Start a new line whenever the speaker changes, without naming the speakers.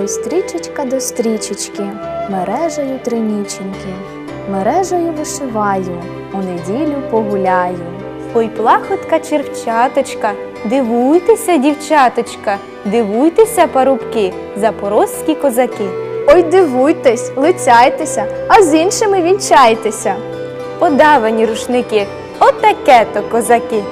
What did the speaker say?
Ой, стрічечка до стрічечки, мережею триніченьки, мережею вишиваю, у неділю погуляю.
Ой, плахотка червчаточка, дивуйтеся, дівчаточка, дивуйтеся, парубки, запорозькі козаки.
Ой, дивуйтесь, лицяйтеся, а з іншими вінчайтеся.
Подавані рушники, отаке то козаки.